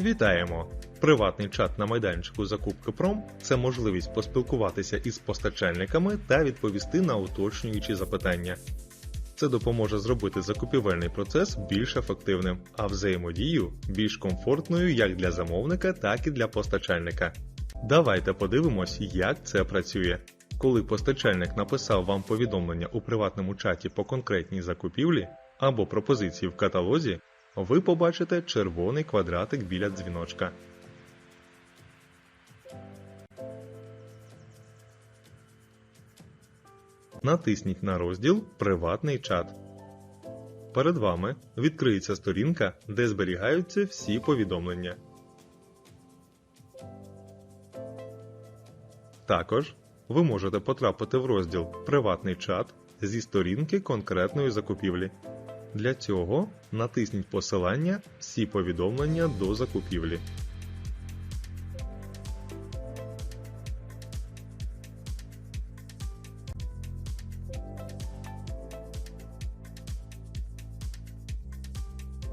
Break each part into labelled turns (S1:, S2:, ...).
S1: Вітаємо! Приватний чат на майданчику закупки Пром це можливість поспілкуватися із постачальниками та відповісти на уточнюючі запитання. Це допоможе зробити закупівельний процес більш ефективним, а взаємодію більш комфортною як для замовника, так і для постачальника. Давайте подивимось, як це працює. Коли постачальник написав вам повідомлення у приватному чаті по конкретній закупівлі або пропозиції в каталозі, ви побачите червоний квадратик біля дзвіночка. Натисніть на розділ Приватний чат. Перед вами відкриється сторінка, де зберігаються всі повідомлення. Також ви можете потрапити в розділ Приватний чат зі сторінки конкретної закупівлі. Для цього натисніть посилання Всі повідомлення до закупівлі.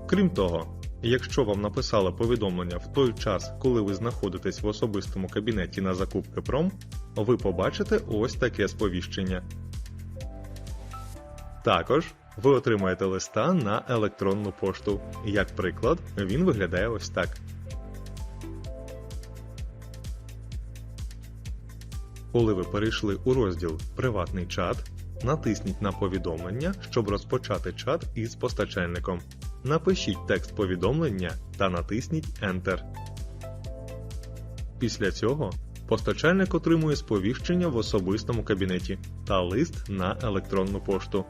S1: Крім того, якщо вам написали повідомлення в той час, коли ви знаходитесь в особистому кабінеті на закупки Пром, ви побачите ось таке сповіщення. Також ви отримаєте листа на електронну пошту. Як приклад, він виглядає ось так. Коли ви перейшли у розділ Приватний чат, натисніть на повідомлення, щоб розпочати чат із постачальником. Напишіть текст повідомлення та натисніть Enter. Після цього постачальник отримує сповіщення в особистому кабінеті та лист на електронну пошту.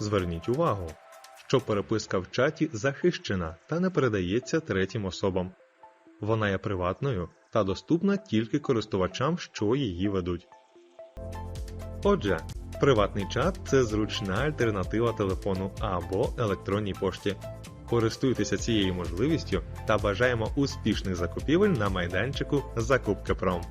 S1: Зверніть увагу, що переписка в чаті захищена та не передається третім особам. Вона є приватною та доступна тільки користувачам, що її ведуть. Отже, приватний чат це зручна альтернатива телефону або електронній пошті. Користуйтеся цією можливістю та бажаємо успішних закупівель на майданчику Закупки Пром.